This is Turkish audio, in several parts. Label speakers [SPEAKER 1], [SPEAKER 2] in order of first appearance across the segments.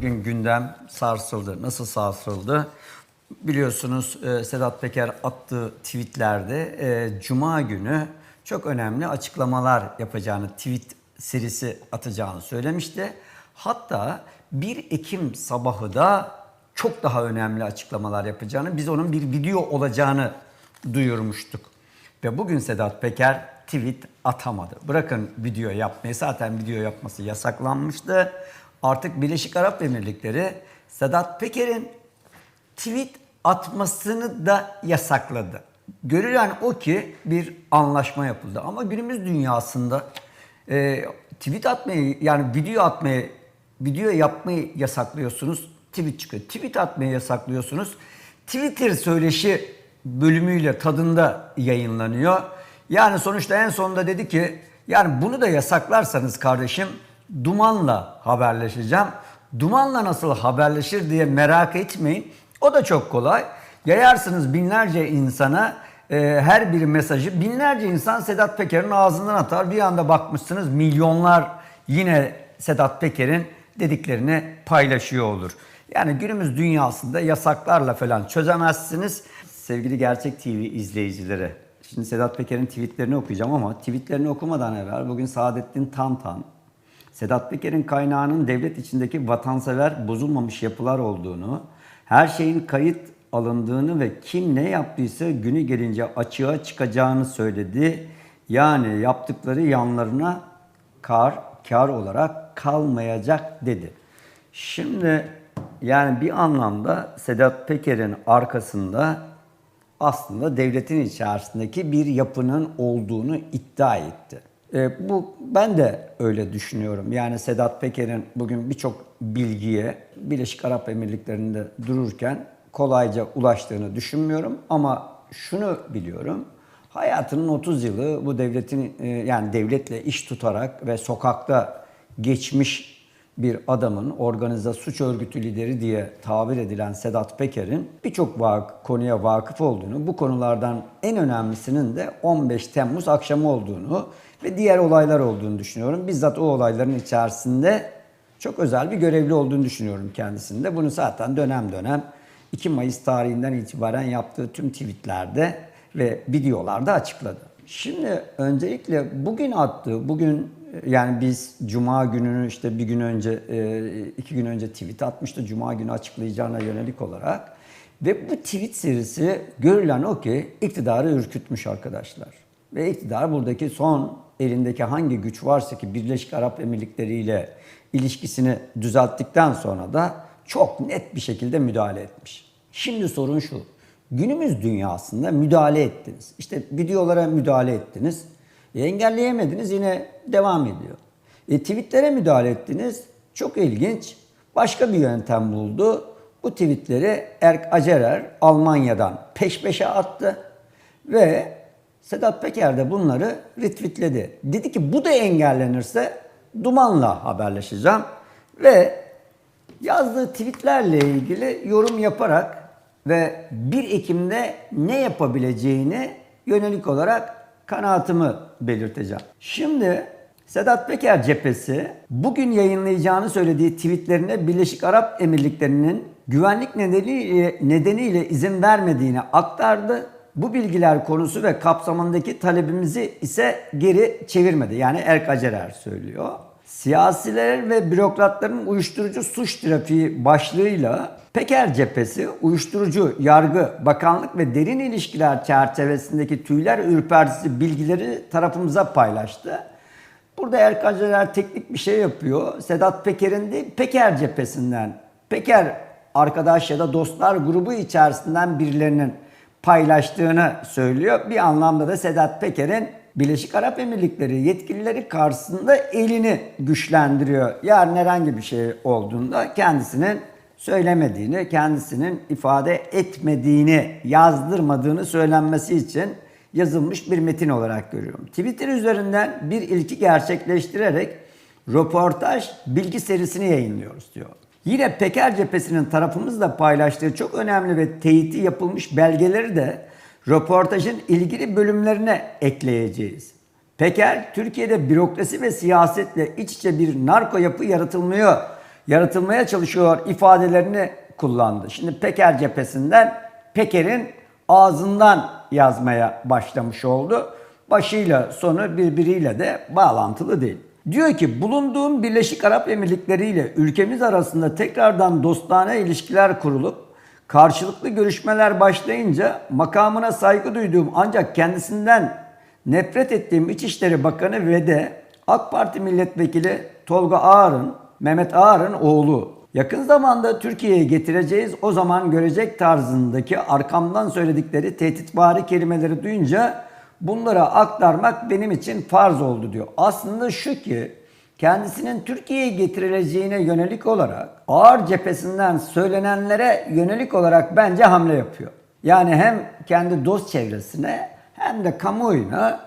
[SPEAKER 1] bugün gündem sarsıldı. Nasıl sarsıldı? Biliyorsunuz e, Sedat Peker attığı tweetlerde e, Cuma günü çok önemli açıklamalar yapacağını, tweet serisi atacağını söylemişti. Hatta 1 Ekim sabahı da çok daha önemli açıklamalar yapacağını, biz onun bir video olacağını duyurmuştuk. Ve bugün Sedat Peker tweet atamadı. Bırakın video yapmayı, zaten video yapması yasaklanmıştı. Artık Birleşik Arap Emirlikleri Sedat Peker'in tweet atmasını da yasakladı. Görülen o ki bir anlaşma yapıldı. Ama günümüz dünyasında e, tweet atmayı yani video atmayı, video yapmayı yasaklıyorsunuz. Tweet çıkıyor. Tweet atmayı yasaklıyorsunuz. Twitter söyleşi bölümüyle tadında yayınlanıyor. Yani sonuçta en sonunda dedi ki yani bunu da yasaklarsanız kardeşim Duman'la haberleşeceğim. Duman'la nasıl haberleşir diye merak etmeyin. O da çok kolay. Yayarsınız binlerce insana e, her bir mesajı. Binlerce insan Sedat Peker'in ağzından atar. Bir anda bakmışsınız milyonlar yine Sedat Peker'in dediklerini paylaşıyor olur. Yani günümüz dünyasında yasaklarla falan çözemezsiniz. Sevgili Gerçek TV izleyicileri. Şimdi Sedat Peker'in tweetlerini okuyacağım ama tweetlerini okumadan evvel bugün Saadettin Tantan Sedat Peker'in kaynağının devlet içindeki vatansever bozulmamış yapılar olduğunu, her şeyin kayıt alındığını ve kim ne yaptıysa günü gelince açığa çıkacağını söyledi. Yani yaptıkları yanlarına kar, kar olarak kalmayacak dedi. Şimdi yani bir anlamda Sedat Peker'in arkasında aslında devletin içerisindeki bir yapının olduğunu iddia etti. E, bu ben de öyle düşünüyorum. Yani Sedat Peker'in bugün birçok bilgiye Birleşik Arap Emirlikleri'nde dururken kolayca ulaştığını düşünmüyorum ama şunu biliyorum. Hayatının 30 yılı bu devletin e, yani devletle iş tutarak ve sokakta geçmiş bir adamın organize suç örgütü lideri diye tabir edilen Sedat Peker'in birçok vak konuya vakıf olduğunu, bu konulardan en önemlisinin de 15 Temmuz akşamı olduğunu ve diğer olaylar olduğunu düşünüyorum. Bizzat o olayların içerisinde çok özel bir görevli olduğunu düşünüyorum kendisinde. Bunu zaten dönem dönem 2 Mayıs tarihinden itibaren yaptığı tüm tweetlerde ve videolarda açıkladı. Şimdi öncelikle bugün attığı, bugün yani biz Cuma gününü işte bir gün önce, iki gün önce tweet atmıştı. Cuma günü açıklayacağına yönelik olarak. Ve bu tweet serisi görülen o ki iktidarı ürkütmüş arkadaşlar. Ve iktidar buradaki son elindeki hangi güç varsa ki Birleşik Arap Emirlikleri ile ilişkisini düzelttikten sonra da çok net bir şekilde müdahale etmiş. Şimdi sorun şu. Günümüz dünyasında müdahale ettiniz. İşte videolara müdahale ettiniz. E, engelleyemediniz yine devam ediyor. E, tweetlere müdahale ettiniz. Çok ilginç. Başka bir yöntem buldu. Bu tweetleri Erk Acerer Almanya'dan peş peşe attı. Ve Sedat Peker de bunları retweetledi. Dedi ki bu da engellenirse Duman'la haberleşeceğim. Ve yazdığı tweetlerle ilgili yorum yaparak ve 1 Ekim'de ne yapabileceğini yönelik olarak kanaatimi belirteceğim. Şimdi Sedat Peker cephesi bugün yayınlayacağını söylediği tweetlerine Birleşik Arap Emirlikleri'nin güvenlik nedeniyle, nedeniyle izin vermediğini aktardı. Bu bilgiler konusu ve kapsamındaki talebimizi ise geri çevirmedi. Yani Erk Acerer söylüyor. Siyasiler ve bürokratların uyuşturucu suç trafiği başlığıyla Peker cephesi uyuşturucu, yargı, bakanlık ve derin ilişkiler çerçevesindeki tüyler ürpertici bilgileri tarafımıza paylaştı. Burada Erkan Cener teknik bir şey yapıyor. Sedat Peker'in değil, Peker cephesinden, Peker arkadaş ya da dostlar grubu içerisinden birilerinin paylaştığını söylüyor. Bir anlamda da Sedat Peker'in Birleşik Arap Emirlikleri yetkilileri karşısında elini güçlendiriyor. Yarın herhangi bir şey olduğunda kendisinin söylemediğini, kendisinin ifade etmediğini, yazdırmadığını söylenmesi için yazılmış bir metin olarak görüyorum. Twitter üzerinden bir ilki gerçekleştirerek röportaj bilgi serisini yayınlıyoruz diyor. Yine Peker cephesinin tarafımızla paylaştığı çok önemli ve teyiti yapılmış belgeleri de röportajın ilgili bölümlerine ekleyeceğiz. Peker, Türkiye'de bürokrasi ve siyasetle iç içe bir narko yapı yaratılmıyor yaratılmaya çalışıyor ifadelerini kullandı. Şimdi Peker cephesinden Peker'in ağzından yazmaya başlamış oldu. Başıyla sonu birbiriyle de bağlantılı değil. Diyor ki bulunduğum Birleşik Arap Emirlikleri ile ülkemiz arasında tekrardan dostane ilişkiler kurulup karşılıklı görüşmeler başlayınca makamına saygı duyduğum ancak kendisinden nefret ettiğim İçişleri Bakanı ve de AK Parti Milletvekili Tolga Ağar'ın, Mehmet Ağar'ın oğlu. Yakın zamanda Türkiye'ye getireceğiz o zaman görecek tarzındaki arkamdan söyledikleri tehditvari kelimeleri duyunca bunlara aktarmak benim için farz oldu diyor. Aslında şu ki kendisinin Türkiye'ye getirileceğine yönelik olarak ağır cephesinden söylenenlere yönelik olarak bence hamle yapıyor. Yani hem kendi dost çevresine hem de kamuoyuna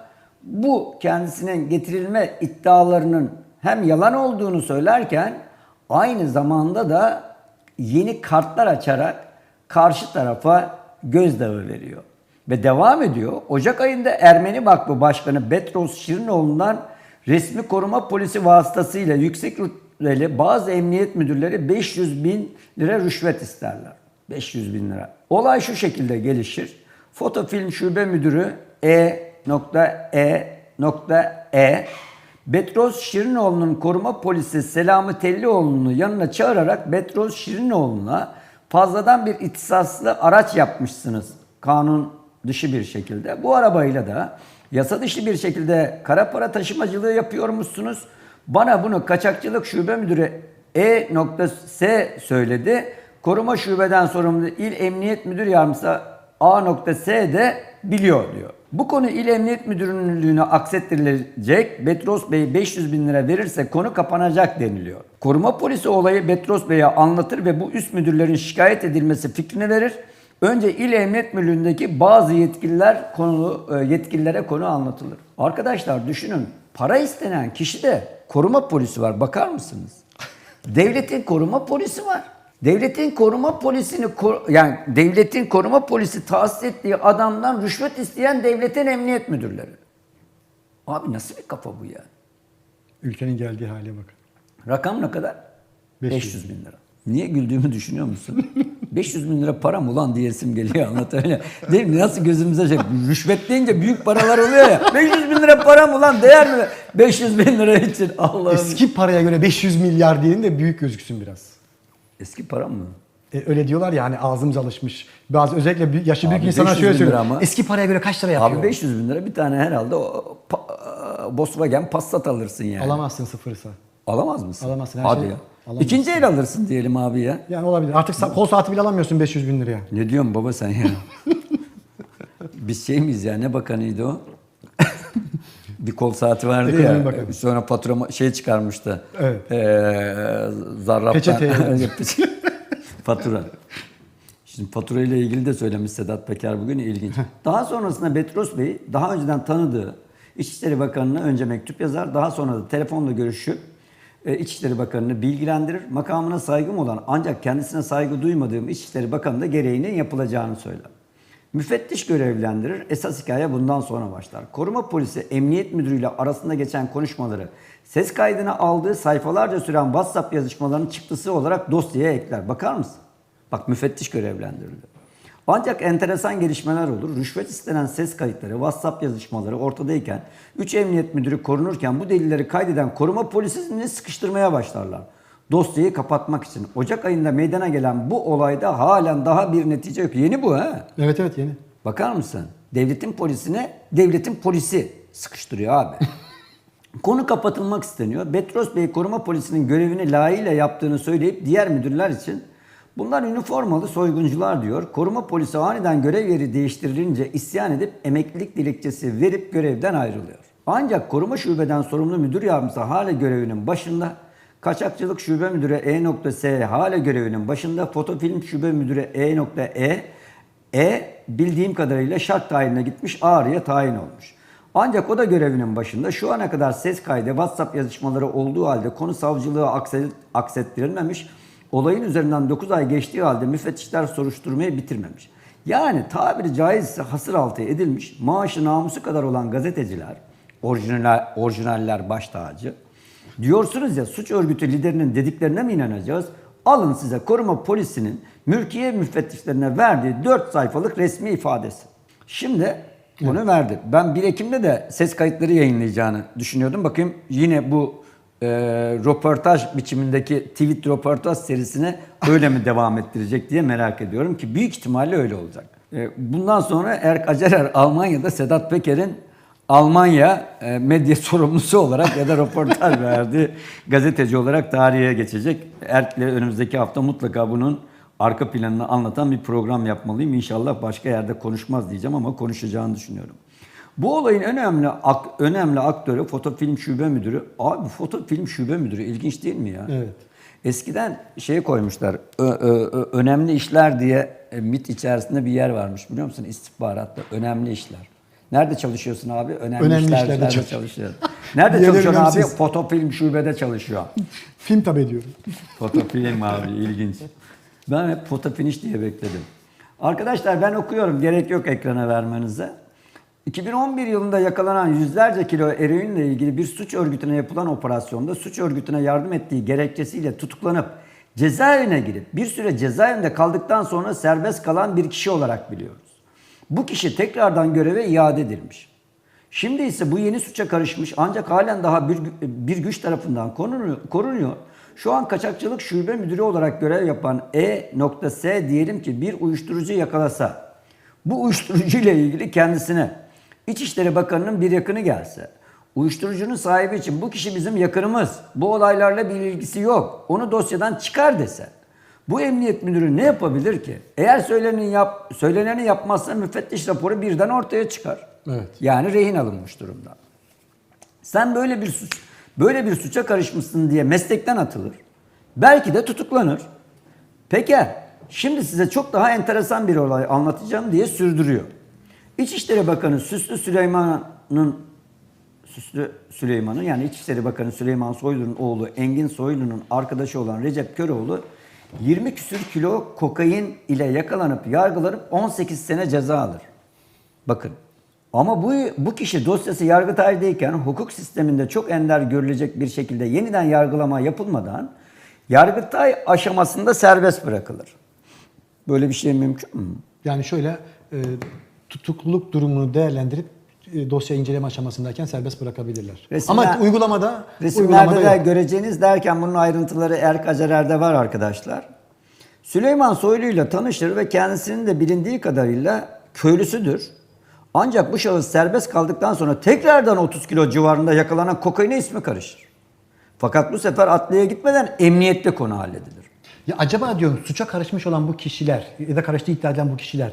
[SPEAKER 1] bu kendisinin getirilme iddialarının hem yalan olduğunu söylerken aynı zamanda da yeni kartlar açarak karşı tarafa gözdağı veriyor. Ve devam ediyor. Ocak ayında Ermeni Vakfı Başkanı Betros Şirinoğlu'ndan resmi koruma polisi vasıtasıyla yüksek rütbeli bazı emniyet müdürleri 500 bin lira rüşvet isterler. 500 bin lira. Olay şu şekilde gelişir. Fotofilm şube müdürü E.E.E Betros Şirinoğlu'nun koruma polisi Selami Tellioğlu'nu yanına çağırarak Betros Şirinoğlu'na fazladan bir ihtisaslı araç yapmışsınız kanun dışı bir şekilde. Bu arabayla da yasa dışı bir şekilde kara para taşımacılığı yapıyormuşsunuz. Bana bunu kaçakçılık şube müdürü E.S söyledi. Koruma şubeden sorumlu il emniyet müdür yardımcısı A.S de biliyor diyor. Bu konu İl Emniyet Müdürlüğü'ne aksettirilecek. Betros Bey 500 bin lira verirse konu kapanacak deniliyor. Koruma polisi olayı Betros Bey'e anlatır ve bu üst müdürlerin şikayet edilmesi fikrini verir. Önce İl Emniyet Müdürlüğü'ndeki bazı yetkililer konu e, yetkililere konu anlatılır. Arkadaşlar düşünün para istenen kişi de koruma polisi var. Bakar mısınız? Devletin koruma polisi var. Devletin koruma polisini yani devletin koruma polisi tahsis ettiği adamdan rüşvet isteyen devletin emniyet müdürleri. Abi nasıl bir kafa bu ya?
[SPEAKER 2] Ülkenin geldiği hale bakın.
[SPEAKER 1] Rakam ne kadar? 500,
[SPEAKER 2] 500
[SPEAKER 1] bin lira. Niye güldüğümü düşünüyor musun? 500 bin lira para mı lan diyesim geliyor anlat öyle. Değil mi? Nasıl gözümüze şey. Rüşvet deyince büyük paralar oluyor ya. 500 bin lira para mı lan değer mi? 500 bin lira için Allah'ım. Eski,
[SPEAKER 2] Eski paraya göre 500 milyar diyelim de büyük gözüksün biraz.
[SPEAKER 1] para mı?
[SPEAKER 2] E, öyle diyorlar ya hani ağzımız alışmış. Bazı özellikle büyük- yaşı büyük
[SPEAKER 1] Abi
[SPEAKER 2] insanlar
[SPEAKER 1] 500
[SPEAKER 2] şöyle
[SPEAKER 1] bin
[SPEAKER 2] söylüyor.
[SPEAKER 1] lira ama.
[SPEAKER 2] Eski paraya göre kaç lira yapıyor?
[SPEAKER 1] Abi 500 bin lira bir tane herhalde o pa- Volkswagen Passat alırsın yani.
[SPEAKER 2] Alamazsın sıfırsa.
[SPEAKER 1] Alamaz mısın?
[SPEAKER 2] Alamazsın, her
[SPEAKER 1] Hadi
[SPEAKER 2] şey
[SPEAKER 1] ya.
[SPEAKER 2] Alamazsın.
[SPEAKER 1] İkinci el alırsın diyelim abi ya.
[SPEAKER 2] Yani olabilir. Artık sa- kol saati bile alamıyorsun 500 bin liraya.
[SPEAKER 1] Ne diyorsun baba sen ya? Biz şey miyiz ya? Ne bakanıydı o? bir kol saati vardı
[SPEAKER 2] Ekonomi
[SPEAKER 1] ya.
[SPEAKER 2] Bakanı.
[SPEAKER 1] Sonra fatura şey çıkarmıştı.
[SPEAKER 2] Evet.
[SPEAKER 1] Ee, zarraptan.
[SPEAKER 2] Peçete.
[SPEAKER 1] fatura. Şimdi fatura ile ilgili de söylemiş Sedat Peker bugün ilginç. Daha sonrasında Betros Bey daha önceden tanıdığı İçişleri Bakanı'na önce mektup yazar. Daha sonra da telefonla görüşüp İçişleri Bakanı'nı bilgilendirir. Makamına saygım olan ancak kendisine saygı duymadığım İçişleri Bakanı da gereğinin yapılacağını söyler. Müfettiş görevlendirir. Esas hikaye bundan sonra başlar. Koruma polisi emniyet müdürüyle arasında geçen konuşmaları ses kaydına aldığı sayfalarca süren WhatsApp yazışmalarının çıktısı olarak dosyaya ekler. Bakar mısın? Bak müfettiş görevlendirildi. Ancak enteresan gelişmeler olur. Rüşvet istenen ses kayıtları, WhatsApp yazışmaları ortadayken 3 emniyet müdürü korunurken bu delilleri kaydeden koruma polisini sıkıştırmaya başlarlar. Dosyayı kapatmak için. Ocak ayında meydana gelen bu olayda halen daha bir netice yok. Yeni bu ha.
[SPEAKER 2] Evet evet yeni.
[SPEAKER 1] Bakar mısın? Devletin polisine devletin polisi sıkıştırıyor abi. Konu kapatılmak isteniyor. Betros Bey koruma polisinin görevini layığıyla yaptığını söyleyip diğer müdürler için bunlar üniformalı soyguncular diyor. Koruma polisi aniden görev yeri değiştirilince isyan edip emeklilik dilekçesi verip görevden ayrılıyor. Ancak koruma şubeden sorumlu müdür yardımcısı hala görevinin başında. Kaçakçılık şube müdürü E.S hala görevinin başında. Fotofilm şube müdürü E.E e bildiğim kadarıyla şart tayinine gitmiş Ağrı'ya tayin olmuş. Ancak o da görevinin başında şu ana kadar ses kaydı, WhatsApp yazışmaları olduğu halde konu savcılığa akset- aksettirilmemiş. Olayın üzerinden 9 ay geçtiği halde müfettişler soruşturmayı bitirmemiş. Yani tabiri caizse hasır altı edilmiş, maaşı namusu kadar olan gazeteciler, orijinal, orijinaller baş tacı, Diyorsunuz ya suç örgütü liderinin dediklerine mi inanacağız? Alın size koruma polisinin mülkiye müfettişlerine verdiği 4 sayfalık resmi ifadesi. Şimdi bunu verdi. Ben 1 Ekim'de de ses kayıtları yayınlayacağını düşünüyordum. Bakayım yine bu e, röportaj biçimindeki tweet röportaj serisine öyle mi devam ettirecek diye merak ediyorum ki büyük ihtimalle öyle olacak. E, bundan sonra Erk Acerer Almanya'da Sedat Peker'in Almanya e, medya sorumlusu olarak ya da röportaj verdiği gazeteci olarak tarihe geçecek. Erk'le önümüzdeki hafta mutlaka bunun arka planını anlatan bir program yapmalıyım. İnşallah başka yerde konuşmaz diyeceğim ama konuşacağını düşünüyorum. Bu olayın önemli ak- önemli aktörü fotofilm şube müdürü. Abi fotofilm şube müdürü ilginç değil mi ya?
[SPEAKER 2] Evet.
[SPEAKER 1] Eskiden şey koymuşlar. ö- ö- ö- önemli işler diye e, MIT içerisinde bir yer varmış biliyor musun? İstihbaratta önemli işler. Nerede çalışıyorsun abi? Önemli,
[SPEAKER 2] Önemli
[SPEAKER 1] işler,
[SPEAKER 2] işlerde
[SPEAKER 1] işlerde
[SPEAKER 2] çalış-
[SPEAKER 1] çalışıyorum. Nerede
[SPEAKER 2] Diğerleri
[SPEAKER 1] çalışıyorsun abi?
[SPEAKER 2] önemsiz.
[SPEAKER 1] Fotofilm şubede çalışıyor.
[SPEAKER 2] Film tabi ediyorum.
[SPEAKER 1] Fotofilm abi ilginç. Ben hep fotofinish diye bekledim. Arkadaşlar ben okuyorum. Gerek yok ekrana vermenize. 2011 yılında yakalanan yüzlerce kilo eroinle ilgili bir suç örgütüne yapılan operasyonda suç örgütüne yardım ettiği gerekçesiyle tutuklanıp cezaevine girip bir süre cezaevinde kaldıktan sonra serbest kalan bir kişi olarak biliyoruz. Bu kişi tekrardan göreve iade edilmiş. Şimdi ise bu yeni suça karışmış ancak halen daha bir, bir güç tarafından korunuyor. Şu an kaçakçılık şube müdürü olarak görev yapan E.S diyelim ki bir uyuşturucu yakalasa, bu uyuşturucu ile ilgili kendisine İçişleri Bakanı'nın bir yakını gelse, uyuşturucunun sahibi için bu kişi bizim yakınımız, bu olaylarla bir ilgisi yok, onu dosyadan çıkar dese, bu emniyet müdürü ne yapabilir ki? Eğer söyleneni, yap, söyleneni yapmazsa müfettiş raporu birden ortaya çıkar.
[SPEAKER 2] Evet.
[SPEAKER 1] Yani rehin alınmış durumda. Sen böyle bir suç, böyle bir suça karışmışsın diye meslekten atılır. Belki de tutuklanır. Peki şimdi size çok daha enteresan bir olay anlatacağım diye sürdürüyor. İçişleri Bakanı Süslü Süleyman'ın Süslü Süleyman'ın yani İçişleri Bakanı Süleyman Soylu'nun oğlu Engin Soylu'nun arkadaşı olan Recep Köroğlu 20 küsür kilo kokain ile yakalanıp yargılanıp 18 sene ceza alır. Bakın ama bu, bu kişi dosyası Yargıtay'dayken hukuk sisteminde çok ender görülecek bir şekilde yeniden yargılama yapılmadan Yargıtay aşamasında serbest bırakılır. Böyle bir şey mümkün mü?
[SPEAKER 2] Yani şöyle e, tutukluluk durumunu değerlendirip e, dosya inceleme aşamasındayken serbest bırakabilirler.
[SPEAKER 1] Resimler-
[SPEAKER 2] Ama uygulamada
[SPEAKER 1] Resimlerde
[SPEAKER 2] uygulamada
[SPEAKER 1] de
[SPEAKER 2] yok.
[SPEAKER 1] göreceğiniz derken bunun ayrıntıları Erk Acerer'de var arkadaşlar. Süleyman Soylu ile tanışır ve kendisinin de bilindiği kadarıyla köylüsüdür. Ancak bu şahıs serbest kaldıktan sonra tekrardan 30 kilo civarında yakalanan kokaine ismi karışır. Fakat bu sefer adliyeye gitmeden emniyette konu halledilir.
[SPEAKER 2] Ya acaba diyorum suça karışmış olan bu kişiler ya da karıştığı iddia edilen bu kişiler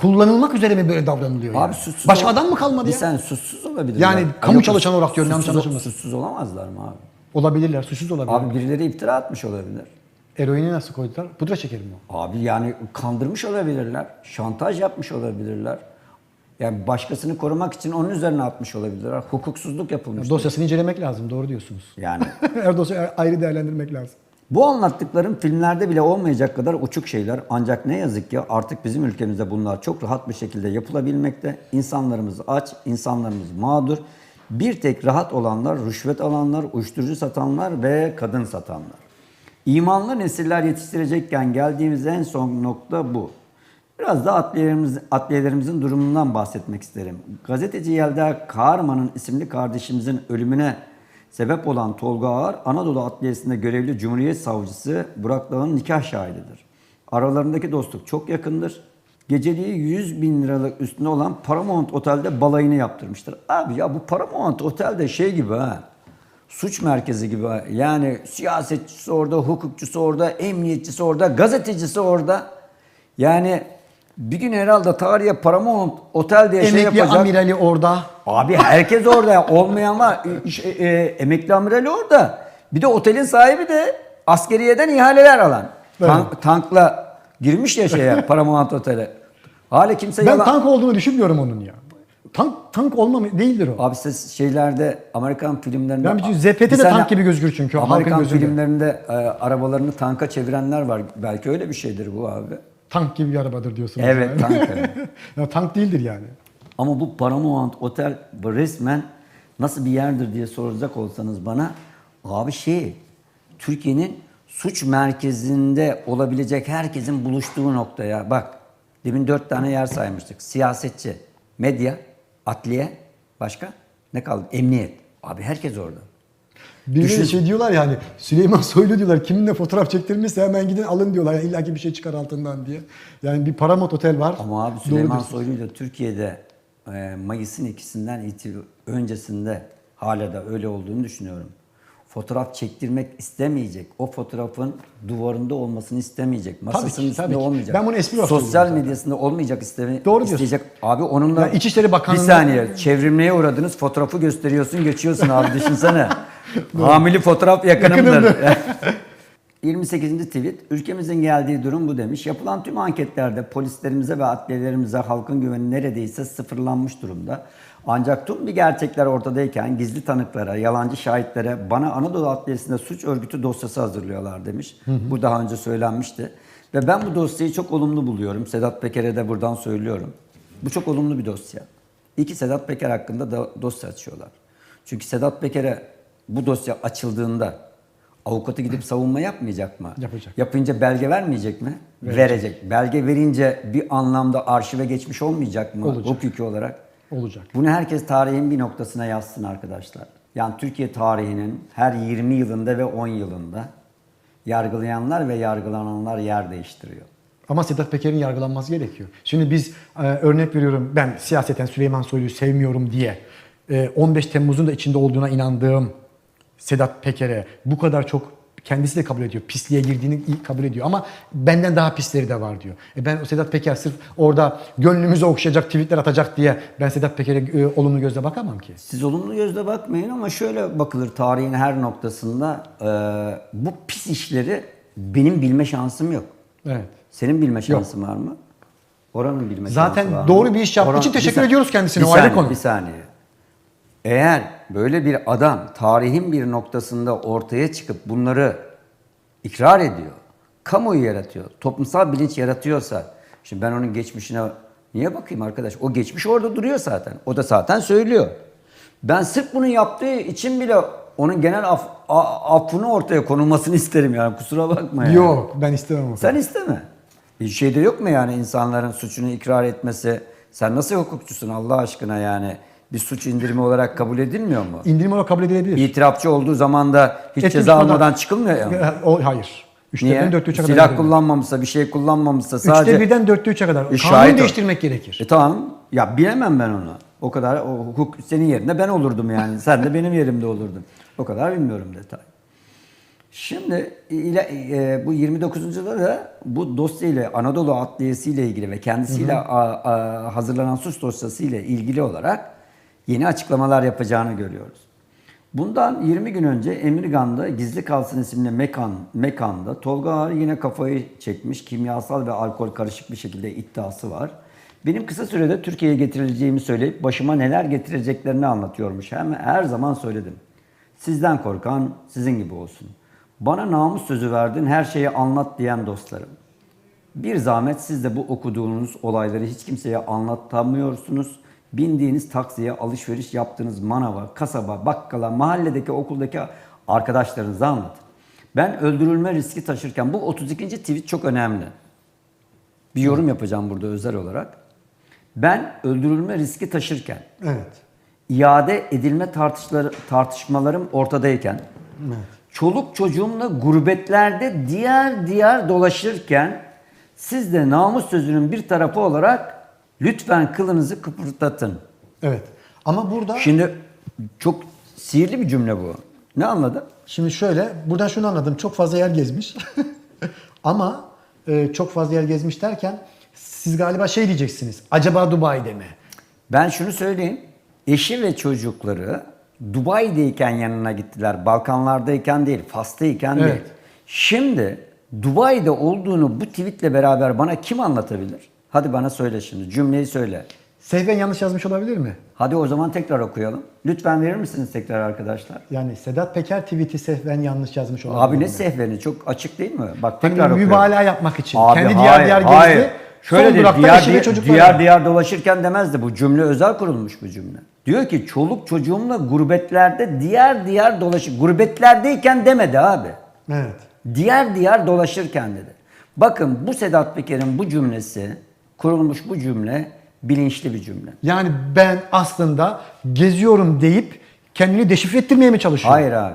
[SPEAKER 2] kullanılmak üzere mi böyle davranılıyor? yani?
[SPEAKER 1] Abi suçsuz
[SPEAKER 2] Başka
[SPEAKER 1] ol-
[SPEAKER 2] adam mı kalmadı ya?
[SPEAKER 1] sen suçsuz olabilir.
[SPEAKER 2] Yani kamu çalışanı olarak diyorum, yanlış
[SPEAKER 1] suçsuz,
[SPEAKER 2] anlaşılmasın.
[SPEAKER 1] suçsuz olamazlar mı abi?
[SPEAKER 2] Olabilirler, suçsuz olabilir.
[SPEAKER 1] Abi birileri iftira atmış olabilir.
[SPEAKER 2] Eroini nasıl koydular? Pudra şekeri mi o?
[SPEAKER 1] Abi yani kandırmış olabilirler, şantaj yapmış olabilirler. Yani başkasını korumak için onun üzerine atmış olabilirler. Hukuksuzluk yapılmış.
[SPEAKER 2] Dosyasını incelemek lazım, doğru diyorsunuz.
[SPEAKER 1] Yani
[SPEAKER 2] Her dosyayı ayrı değerlendirmek lazım.
[SPEAKER 1] Bu anlattıklarım filmlerde bile olmayacak kadar uçuk şeyler. Ancak ne yazık ki artık bizim ülkemizde bunlar çok rahat bir şekilde yapılabilmekte. İnsanlarımız aç, insanlarımız mağdur. Bir tek rahat olanlar, rüşvet alanlar, uyuşturucu satanlar ve kadın satanlar. İmanlı nesiller yetiştirecekken geldiğimiz en son nokta bu. Biraz da adliyelerimiz, adliyelerimizin durumundan bahsetmek isterim. Gazeteci Yelda Kahraman'ın isimli kardeşimizin ölümüne sebep olan Tolga Ağar, Anadolu Adliyesi'nde görevli Cumhuriyet Savcısı Burak Dağ'ın nikah şahididir. Aralarındaki dostluk çok yakındır. Geceliği 100 bin liralık üstüne olan Paramount Otel'de balayını yaptırmıştır. Abi ya bu Paramount Otel'de şey gibi ha suç merkezi gibi. Yani siyasetçisi orada, hukukçusu orada, emniyetçisi orada, gazetecisi orada. Yani bir gün herhalde tarihe Paramount Otel diye şey
[SPEAKER 2] Emekli
[SPEAKER 1] yapacak.
[SPEAKER 2] amirali orada.
[SPEAKER 1] Abi herkes orada. Olmayan var. E, şey, e, emekli amirali orada. Bir de otelin sahibi de askeriyeden ihaleler alan. Tank- tankla girmiş ya şeye Paramount Otel'e. Hala kimse
[SPEAKER 2] Ben
[SPEAKER 1] yalan...
[SPEAKER 2] tank olduğunu düşünmüyorum onun ya. Tank tank olma değildir o.
[SPEAKER 1] Abi siz şeylerde Amerikan filmlerinde...
[SPEAKER 2] Ben bir- ZPT de
[SPEAKER 1] Bir sene
[SPEAKER 2] tank gibi gözükür çünkü,
[SPEAKER 1] Amerikan filmlerinde e, arabalarını tanka çevirenler var. Belki öyle bir şeydir bu abi.
[SPEAKER 2] Tank gibi bir arabadır diyorsunuz.
[SPEAKER 1] Evet
[SPEAKER 2] yani.
[SPEAKER 1] tank. evet.
[SPEAKER 2] ya, tank değildir yani.
[SPEAKER 1] Ama bu Paramount Otel resmen nasıl bir yerdir diye soracak olsanız bana Abi şey, Türkiye'nin suç merkezinde olabilecek herkesin buluştuğu noktaya bak. Demin dört tane yer saymıştık. Siyasetçi, medya, adliye, başka? Ne kaldı? Emniyet. Abi herkes orada.
[SPEAKER 2] Bir
[SPEAKER 1] Düşün-
[SPEAKER 2] şey diyorlar yani Süleyman Soylu diyorlar kiminle fotoğraf çektirmişse hemen gidin alın diyorlar. Yani illaki bir şey çıkar altından diye. Yani bir Paramount Otel var.
[SPEAKER 1] Ama abi Süleyman
[SPEAKER 2] Doğrudur.
[SPEAKER 1] Soylu ile Türkiye'de e, Mayıs'ın ikisinden itibaren öncesinde hala da öyle olduğunu düşünüyorum. Fotoğraf çektirmek istemeyecek. O fotoğrafın duvarında olmasını istemeyecek. Masasının
[SPEAKER 2] tabii ki.
[SPEAKER 1] olmayacak.
[SPEAKER 2] Ben bunu espri
[SPEAKER 1] Sosyal
[SPEAKER 2] söylüyorum zaten.
[SPEAKER 1] medyasında olmayacak isteme,
[SPEAKER 2] Doğru diyorsun.
[SPEAKER 1] isteyecek. Abi onunla
[SPEAKER 2] Ya İçişleri Bakanlığı'nda-
[SPEAKER 1] bir saniye çevrimliğe uğradınız fotoğrafı gösteriyorsun geçiyorsun abi düşünsene. Hamili fotoğraf yakınımdır. 28. tweet, ülkemizin geldiği durum bu demiş. Yapılan tüm anketlerde polislerimize ve adliyelerimize halkın güveni neredeyse sıfırlanmış durumda. Ancak tüm bir gerçekler ortadayken gizli tanıklara, yalancı şahitlere bana Anadolu Adliyesi'nde suç örgütü dosyası hazırlıyorlar demiş. Bu daha önce söylenmişti. Ve ben bu dosyayı çok olumlu buluyorum. Sedat Peker'e de buradan söylüyorum. Bu çok olumlu bir dosya. İki Sedat Peker hakkında da dosya açıyorlar. Çünkü Sedat Peker'e bu dosya açıldığında avukatı gidip savunma yapmayacak mı?
[SPEAKER 2] Yapacak.
[SPEAKER 1] Yapınca belge vermeyecek mi? Verecek. Belge verince bir anlamda arşive geçmiş olmayacak mı?
[SPEAKER 2] Olacak.
[SPEAKER 1] Hukuki olarak.
[SPEAKER 2] Olacak.
[SPEAKER 1] Bunu herkes tarihin bir noktasına yazsın arkadaşlar. Yani Türkiye tarihinin her 20 yılında ve 10 yılında yargılayanlar ve yargılananlar yer değiştiriyor.
[SPEAKER 2] Ama Sedat Peker'in yargılanması gerekiyor. Şimdi biz e, örnek veriyorum ben siyaseten Süleyman Soylu'yu sevmiyorum diye e, 15 Temmuz'un da içinde olduğuna inandığım Sedat Peker'e bu kadar çok kendisi de kabul ediyor. Pisliğe girdiğini kabul ediyor ama benden daha pisleri de var diyor. E ben o Sedat Peker sırf orada gönlümüzü okşayacak tweetler atacak diye ben Sedat Peker'e e, olumlu gözle bakamam ki.
[SPEAKER 1] Siz olumlu gözle bakmayın ama şöyle bakılır tarihin her noktasında e, bu pis işleri benim bilme şansım yok.
[SPEAKER 2] Evet.
[SPEAKER 1] Senin bilme şansın var mı? Oranın bilme
[SPEAKER 2] Zaten
[SPEAKER 1] şansı var mı?
[SPEAKER 2] doğru bir iş yaptığı için teşekkür
[SPEAKER 1] bir
[SPEAKER 2] ediyoruz kendisine,
[SPEAKER 1] bir
[SPEAKER 2] o ayrı
[SPEAKER 1] saniye,
[SPEAKER 2] konu.
[SPEAKER 1] Bir saniye. Eğer böyle bir adam tarihin bir noktasında ortaya çıkıp bunları ikrar ediyor, kamuoyu yaratıyor, toplumsal bilinç yaratıyorsa, şimdi ben onun geçmişine niye bakayım arkadaş? O geçmiş orada duruyor zaten. O da zaten söylüyor. Ben sırf bunu yaptığı için bile onun genel af, a- affını ortaya konulmasını isterim yani kusura bakma yani.
[SPEAKER 2] Yok ben istemem.
[SPEAKER 1] Sen isteme. Bir şeyde yok mu yani insanların suçunu ikrar etmesi? Sen nasıl hukukçusun Allah aşkına yani? Bir suç indirimi olarak kabul edilmiyor mu?
[SPEAKER 2] İndirim olarak kabul edilebilir.
[SPEAKER 1] İtirafçı olduğu zaman da hiç
[SPEAKER 2] Etmiş
[SPEAKER 1] ceza
[SPEAKER 2] kadar-
[SPEAKER 1] almadan çıkılmıyor ya.
[SPEAKER 2] E, O, hayır. Üçte
[SPEAKER 1] Niye?
[SPEAKER 2] birden dörtte üçe kadar.
[SPEAKER 1] Silah
[SPEAKER 2] indirim.
[SPEAKER 1] kullanmamışsa, bir şey kullanmamışsa sadece...
[SPEAKER 2] Üçte birden dörtte üçe kadar.
[SPEAKER 1] E,
[SPEAKER 2] Kanun
[SPEAKER 1] şahit o.
[SPEAKER 2] değiştirmek gerekir.
[SPEAKER 1] E tamam. Ya bilemem ben onu. O kadar o hukuk senin yerinde ben olurdum yani. Sen de benim yerimde olurdun. O kadar bilmiyorum detay. Şimdi ile, e, bu 29'da da bu dosya ile Anadolu Adliyesi ile ilgili ve kendisiyle a- a- hazırlanan suç dosyası ile ilgili olarak yeni açıklamalar yapacağını görüyoruz. Bundan 20 gün önce Emirgan'da Gizli Kalsın isimli mekan, mekanda Tolga Ağar yine kafayı çekmiş kimyasal ve alkol karışık bir şekilde iddiası var. Benim kısa sürede Türkiye'ye getirileceğimi söyleyip başıma neler getireceklerini anlatıyormuş. Hem her zaman söyledim. Sizden korkan sizin gibi olsun. Bana namus sözü verdin her şeyi anlat diyen dostlarım. Bir zahmet siz de bu okuduğunuz olayları hiç kimseye anlatamıyorsunuz. Bindiğiniz taksiye, alışveriş yaptığınız manava, kasaba, bakkala, mahalledeki, okuldaki arkadaşlarınıza anlatın. Ben öldürülme riski taşırken bu 32. tweet çok önemli. Bir yorum yapacağım burada özel olarak. Ben öldürülme riski taşırken,
[SPEAKER 2] Evet.
[SPEAKER 1] iade edilme tartışları, tartışmalarım ortadayken, çoluk çocuğumla gurbetlerde diğer diğer dolaşırken siz de namus sözünün bir tarafı olarak lütfen kılınızı kıpırdatın.
[SPEAKER 2] Evet. Ama burada
[SPEAKER 1] Şimdi çok sihirli bir cümle bu. Ne anladın?
[SPEAKER 2] şimdi şöyle buradan şunu anladım. Çok fazla yer gezmiş. Ama e, çok fazla yer gezmiş derken siz galiba şey diyeceksiniz. Acaba Dubai'de mi?
[SPEAKER 1] Ben şunu söyleyeyim. Eşi ve çocukları Dubai'deyken yanına gittiler. Balkanlardayken değil, Fas'tayken
[SPEAKER 2] Evet.
[SPEAKER 1] değil. Şimdi Dubai'de olduğunu bu tweetle beraber bana kim anlatabilir? Hadi bana söyle şimdi. Cümleyi söyle.
[SPEAKER 2] Sehven yanlış yazmış olabilir mi?
[SPEAKER 1] Hadi o zaman tekrar okuyalım. Lütfen verir misiniz tekrar arkadaşlar?
[SPEAKER 2] Yani Sedat Peker tweet'i sehven yanlış yazmış olabilir
[SPEAKER 1] Abi ne
[SPEAKER 2] mi?
[SPEAKER 1] sehveni çok açık değil mi? Bak
[SPEAKER 2] Hani
[SPEAKER 1] tekrar okuyorum.
[SPEAKER 2] mübalağa yapmak için.
[SPEAKER 1] Abi
[SPEAKER 2] Kendi
[SPEAKER 1] hayır,
[SPEAKER 2] diğer diğer gezdi.
[SPEAKER 1] hayır. Şöyle de diyar, diyar, diyar diyar dolaşırken demezdi. Bu cümle özel kurulmuş bu cümle. Diyor ki çoluk çocuğumla gurbetlerde diğer diğer dolaşır. Gurbetlerdeyken demedi abi.
[SPEAKER 2] Evet.
[SPEAKER 1] Diğer diğer dolaşırken dedi. Bakın bu Sedat Peker'in bu cümlesi, kurulmuş bu cümle bilinçli bir cümle.
[SPEAKER 2] Yani ben aslında geziyorum deyip kendini deşifre ettirmeye mi çalışıyor?
[SPEAKER 1] Hayır abi.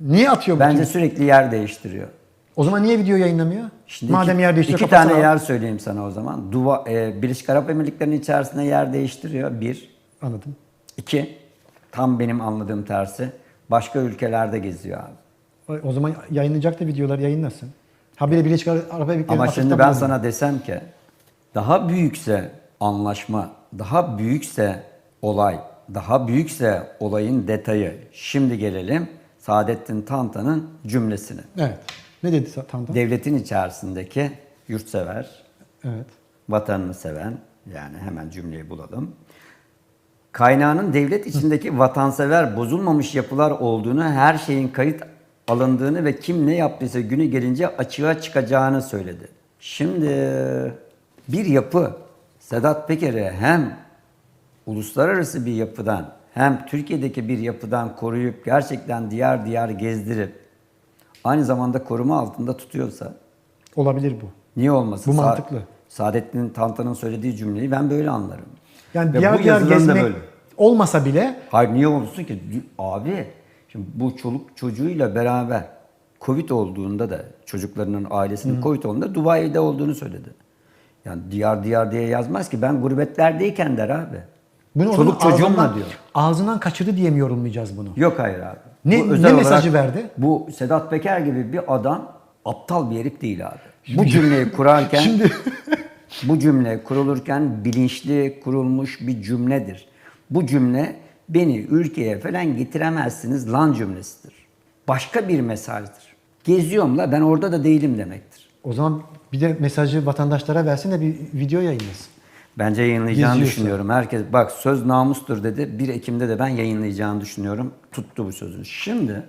[SPEAKER 2] Niye atıyor bu?
[SPEAKER 1] Bence
[SPEAKER 2] tweet?
[SPEAKER 1] sürekli yer değiştiriyor.
[SPEAKER 2] O zaman niye video yayınlamıyor?
[SPEAKER 1] Şimdi
[SPEAKER 2] Madem
[SPEAKER 1] iki,
[SPEAKER 2] yer değiştiriyor.
[SPEAKER 1] iki tane yer söyleyeyim sana o zaman. Duva, e, Birleşik Arap Emirlikleri'nin içerisinde yer değiştiriyor. Bir.
[SPEAKER 2] Anladım.
[SPEAKER 1] İki. Tam benim anladığım tersi. Başka ülkelerde geziyor abi.
[SPEAKER 2] O zaman yayınlayacak da videolar yayınlasın. Habire Birleşik Arap Emirlikleri'nin
[SPEAKER 1] Ama şimdi ben sana desem ki daha büyükse anlaşma, daha büyükse olay, daha büyükse olayın detayı. Şimdi gelelim Saadettin Tantan'ın cümlesine.
[SPEAKER 2] Evet. Ne dedi Tantan?
[SPEAKER 1] Devletin içerisindeki yurtsever,
[SPEAKER 2] Evet.
[SPEAKER 1] vatanını seven, yani hemen cümleyi bulalım. Kaynağının devlet içindeki vatansever bozulmamış yapılar olduğunu, her şeyin kayıt alındığını ve kim ne yaptıysa günü gelince açığa çıkacağını söyledi. Şimdi bir yapı Sedat Peker'i hem uluslararası bir yapıdan hem Türkiye'deki bir yapıdan koruyup gerçekten diğer diğer gezdirip aynı zamanda koruma altında tutuyorsa
[SPEAKER 2] Olabilir bu.
[SPEAKER 1] Niye olmasın?
[SPEAKER 2] Bu
[SPEAKER 1] Sa-
[SPEAKER 2] mantıklı.
[SPEAKER 1] Saadettin Tantan'ın söylediği cümleyi ben böyle anlarım.
[SPEAKER 2] Yani
[SPEAKER 1] Ve yazılan da
[SPEAKER 2] gezmek
[SPEAKER 1] böyle.
[SPEAKER 2] olmasa bile
[SPEAKER 1] Hayır niye olsun ki? Abi şimdi bu çoluk çocuğuyla beraber Covid olduğunda da çocuklarının ailesinin Covid olduğunda Dubai'de olduğunu söyledi. Yani diyar diyar diye yazmaz ki ben gurbetlerdeyken der abi.
[SPEAKER 2] bunu onun
[SPEAKER 1] Çoluk çocuğumla
[SPEAKER 2] ağzından-
[SPEAKER 1] diyor.
[SPEAKER 2] Ağzından kaçırdı diye mi yorumlayacağız bunu?
[SPEAKER 1] Yok hayır abi.
[SPEAKER 2] Ne-
[SPEAKER 1] Bu özel
[SPEAKER 2] ne mesajı verdi?
[SPEAKER 1] Bu Sedat Peker gibi bir adam aptal bir herif değil abi. Bu cümleyi kurarken
[SPEAKER 2] Şimdi
[SPEAKER 1] bu cümle kurulurken bilinçli kurulmuş bir cümledir. Bu cümle beni ülkeye falan getiremezsiniz lan cümlesidir. Başka bir mesajdır. Geziyorum la ben orada da değilim demektir.
[SPEAKER 2] O zaman bir de mesajı vatandaşlara versin de bir video yayınlasın.
[SPEAKER 1] Bence yayınlayacağını
[SPEAKER 2] Geziyorsa.
[SPEAKER 1] düşünüyorum. Herkes bak söz namustur dedi. 1 Ekim'de de ben yayınlayacağını düşünüyorum. Tuttu bu sözünü. Şimdi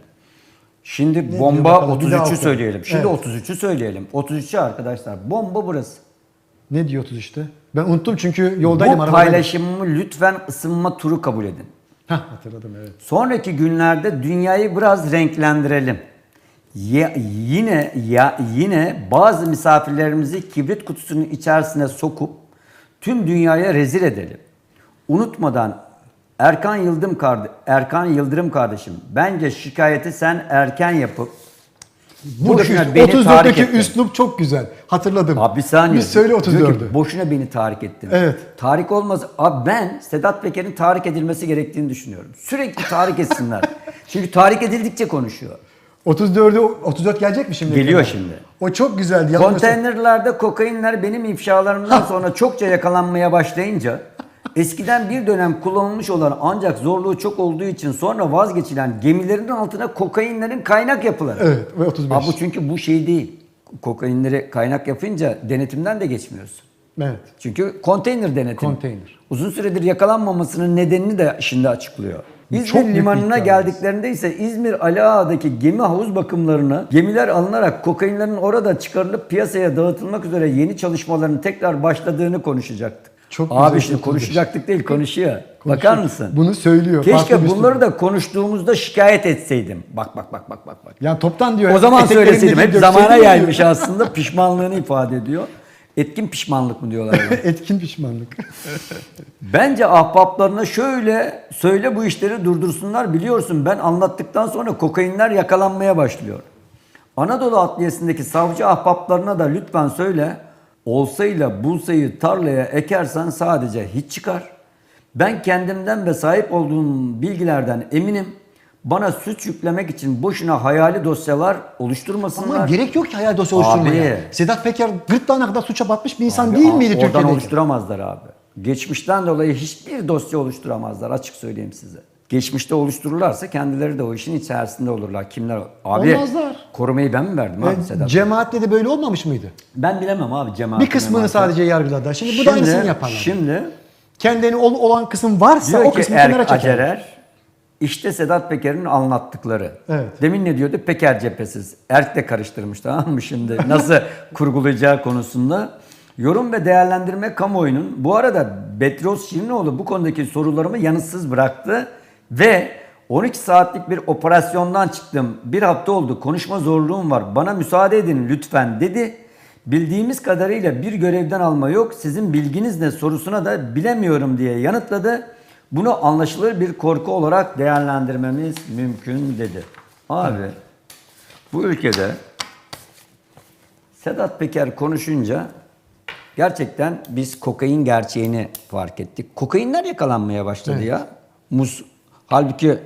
[SPEAKER 1] şimdi
[SPEAKER 2] diyor
[SPEAKER 1] bomba
[SPEAKER 2] bakalım? Bir daha
[SPEAKER 1] 33'ü
[SPEAKER 2] oku.
[SPEAKER 1] söyleyelim. Şimdi
[SPEAKER 2] Evet.
[SPEAKER 1] 33'ü söyleyelim. 33'ü arkadaşlar. Bomba burası.
[SPEAKER 2] Ne diyor 33'te? Ben unuttum çünkü yoldaydım
[SPEAKER 1] Bu paylaşımımı lütfen ısınma turu kabul edin.
[SPEAKER 2] Hah hatırladım evet.
[SPEAKER 1] Sonraki günlerde dünyayı biraz renklendirelim. Ya- yine ya yine bazı misafirlerimizi kibrit kutusunun içerisine sokup tüm dünyaya rezil edelim. Unutmadan Erkan Yıldırım kardeş, Erkan Yıldırım kardeşim bence şikayeti sen erken yapıp
[SPEAKER 2] Bu
[SPEAKER 1] boşuna beni tahrik
[SPEAKER 2] 34'teki
[SPEAKER 1] ettin.
[SPEAKER 2] üslup çok güzel. Hatırladım.
[SPEAKER 1] Abi bir saniye.
[SPEAKER 2] Bir söyle
[SPEAKER 1] Diyor ki,
[SPEAKER 2] 34'ü.
[SPEAKER 1] boşuna beni tahrik ettin.
[SPEAKER 2] Evet.
[SPEAKER 1] Tahrik olmaz. Abi ben Sedat Peker'in tahrik edilmesi gerektiğini düşünüyorum. Sürekli tahrik etsinler. Çünkü tahrik edildikçe konuşuyor.
[SPEAKER 2] 34'ü 34 gelecek mi şimdi?
[SPEAKER 1] Geliyor şimdi.
[SPEAKER 2] O çok güzeldi. yanılmıyorsam.
[SPEAKER 1] Konteynerlerde kokainler benim ifşalarımdan sonra çokça yakalanmaya başlayınca eskiden bir dönem kullanılmış olan ancak zorluğu çok olduğu için sonra vazgeçilen gemilerin altına kokainlerin kaynak yapıları.
[SPEAKER 2] Evet ve 35.
[SPEAKER 1] Abi bu çünkü bu şey değil. Kokainleri kaynak yapınca denetimden de geçmiyorsun.
[SPEAKER 2] Evet.
[SPEAKER 1] Çünkü konteyner denetim.
[SPEAKER 2] Konteyner.
[SPEAKER 1] Uzun süredir yakalanmamasının nedenini de şimdi açıklıyor. İzmir
[SPEAKER 2] Çok
[SPEAKER 1] limanına geldiklerinde ise İzmir Ali Ağa'daki gemi havuz bakımlarına gemiler alınarak kokainlerin orada çıkarılıp piyasaya dağıtılmak üzere yeni çalışmaların tekrar başladığını konuşacaktık.
[SPEAKER 2] Çok
[SPEAKER 1] Abi şimdi konuşacaktık değil konuşuyor. Bakar mısın?
[SPEAKER 2] Bunu söylüyor.
[SPEAKER 1] Keşke bunları da konuştuğumuzda şikayet etseydim. Bak bak bak bak bak bak.
[SPEAKER 2] Yani toptan diyor.
[SPEAKER 1] O zaman söyleseydim. Hep zamana yaymış aslında pişmanlığını ifade ediyor. Etkin pişmanlık mı diyorlar? buna?
[SPEAKER 2] Etkin pişmanlık.
[SPEAKER 1] Bence ahbaplarına şöyle söyle bu işleri durdursunlar. Biliyorsun ben anlattıktan sonra kokainler yakalanmaya başlıyor. Anadolu Adliyesi'ndeki savcı ahbaplarına da lütfen söyle. Olsayla bulsayı tarlaya ekersen sadece hiç çıkar. Ben kendimden ve sahip olduğum bilgilerden eminim. Bana suç yüklemek için boşuna hayali dosyalar oluşturmasınlar.
[SPEAKER 2] Ama gerek yok ki hayal dosya oluşturmaya.
[SPEAKER 1] Abi.
[SPEAKER 2] Sedat Peker gırtlağına kadar suça batmış bir insan
[SPEAKER 1] Abi,
[SPEAKER 2] değil miydi
[SPEAKER 1] Oradan
[SPEAKER 2] Türkiye'de?
[SPEAKER 1] oluşturamazlar abi. Geçmişten dolayı hiçbir dosya oluşturamazlar açık söyleyeyim size. Geçmişte oluştururlarsa kendileri de o işin içerisinde olurlar. Kimler? Abi
[SPEAKER 2] Olmazlar.
[SPEAKER 1] korumayı ben mi verdim abi
[SPEAKER 2] E,
[SPEAKER 1] Sedat?
[SPEAKER 2] Cemaatle de böyle olmamış mıydı?
[SPEAKER 1] ben bilemem abi cemaat.
[SPEAKER 2] Bir kısmını sadece yargıladılar. Şimdi, bu da aynısını yaparlar.
[SPEAKER 1] Şimdi
[SPEAKER 2] Kendilerine ol- olan kısım varsa
[SPEAKER 1] diyor
[SPEAKER 2] o kısmı kenara çeker.
[SPEAKER 1] Acerer işte Sedat Peker'in anlattıkları.
[SPEAKER 2] Evet.
[SPEAKER 1] Demin ne diyordu? Peker cephesiz. Erk de karıştırmış tamam mı şimdi? Nasıl kurgulayacağı konusunda. Yorum ve değerlendirme kamuoyunun bu arada Betros Şirinoğlu bu konudaki sorularımı yanıtsız bıraktı ve 12 saatlik bir operasyondan çıktım. Bir hafta oldu konuşma zorluğum var bana müsaade edin lütfen dedi. Bildiğimiz kadarıyla bir görevden alma yok sizin bilginiz ne sorusuna da bilemiyorum diye yanıtladı. Bunu anlaşılır bir korku olarak değerlendirmemiz mümkün dedi. Abi bu ülkede Sedat Peker konuşunca gerçekten biz kokain gerçeğini fark ettik. Kokainler yakalanmaya başladı ya. Muz halbuki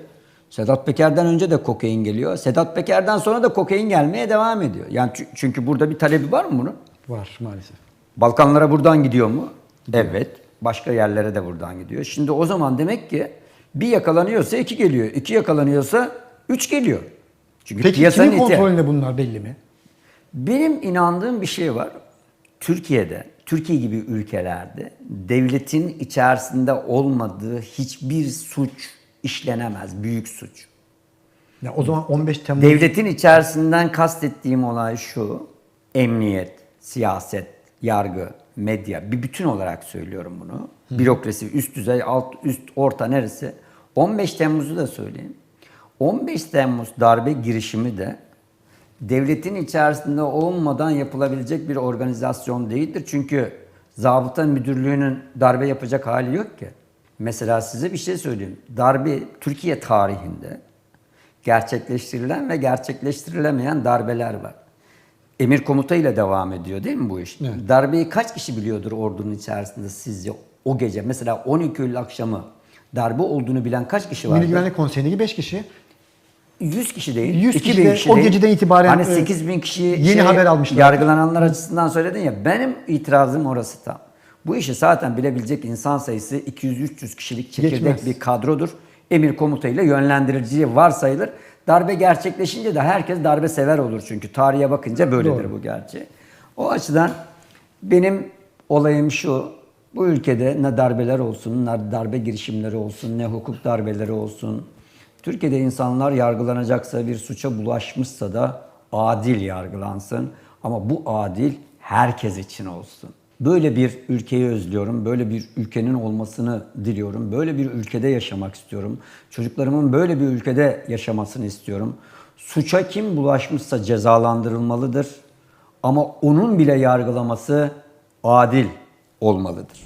[SPEAKER 1] Sedat Peker'den önce de kokain geliyor. Sedat Peker'den sonra da kokain gelmeye devam ediyor. Yani çü- çünkü burada bir talebi var mı bunun?
[SPEAKER 2] Var maalesef.
[SPEAKER 1] Balkanlara buradan gidiyor mu? Evet. Başka yerlere de buradan gidiyor. Şimdi o zaman demek ki bir yakalanıyorsa iki geliyor. iki yakalanıyorsa üç geliyor. Çünkü
[SPEAKER 2] Peki kimin
[SPEAKER 1] iti-
[SPEAKER 2] kontrolünde bunlar belli mi?
[SPEAKER 1] benim inandığım bir şey var. Türkiye'de, Türkiye gibi ülkelerde devletin içerisinde olmadığı hiçbir suç işlenemez. Büyük suç.
[SPEAKER 2] Ya o zaman 15 Temmuz
[SPEAKER 1] Devletin içerisinden kastettiğim olay şu. Emniyet, siyaset, yargı, medya bir bütün olarak söylüyorum bunu. Bürokrasi üst düzey, alt üst orta neresi? 15 Temmuz'u da söyleyeyim. 15 Temmuz darbe girişimi de devletin içerisinde olmadan yapılabilecek bir organizasyon değildir. Çünkü zabıta müdürlüğünün darbe yapacak hali yok ki. Mesela size bir şey söyleyeyim. Darbe Türkiye tarihinde gerçekleştirilen ve gerçekleştirilemeyen darbeler var. Emir komuta ile devam ediyor değil mi bu iş? Darbeyi kaç kişi biliyordur ordunun içerisinde sizce o gece? Mesela 12 Eylül akşamı darbe olduğunu bilen kaç kişi var?
[SPEAKER 2] Milli Güvenlik Konseyi'ndeki 5 kişi
[SPEAKER 1] 100 kişi değil.
[SPEAKER 2] 100
[SPEAKER 1] 2000
[SPEAKER 2] kişi de o
[SPEAKER 1] değil.
[SPEAKER 2] geceden itibaren,
[SPEAKER 1] hani
[SPEAKER 2] e,
[SPEAKER 1] 8 bin kişi
[SPEAKER 2] yeni haber almışlar.
[SPEAKER 1] Yargılananlar açısından söyledin ya benim itirazım orası tam. Bu işi zaten bilebilecek insan sayısı 200-300 kişilik çekirdek
[SPEAKER 2] Geçmez.
[SPEAKER 1] bir kadrodur. Emir komutayla yönlendiriciye varsayılır. Darbe gerçekleşince de herkes darbe sever olur çünkü tarihe bakınca böyledir
[SPEAKER 2] Doğru.
[SPEAKER 1] bu gerçeği. O açıdan benim olayım şu. Bu ülkede ne darbeler olsun, ne darbe girişimleri olsun, ne hukuk darbeleri olsun. Türkiye'de insanlar yargılanacaksa, bir suça bulaşmışsa da adil yargılansın. Ama bu adil herkes için olsun. Böyle bir ülkeyi özlüyorum. Böyle bir ülkenin olmasını diliyorum. Böyle bir ülkede yaşamak istiyorum. Çocuklarımın böyle bir ülkede yaşamasını istiyorum. Suça kim bulaşmışsa cezalandırılmalıdır. Ama onun bile yargılaması adil olmalıdır.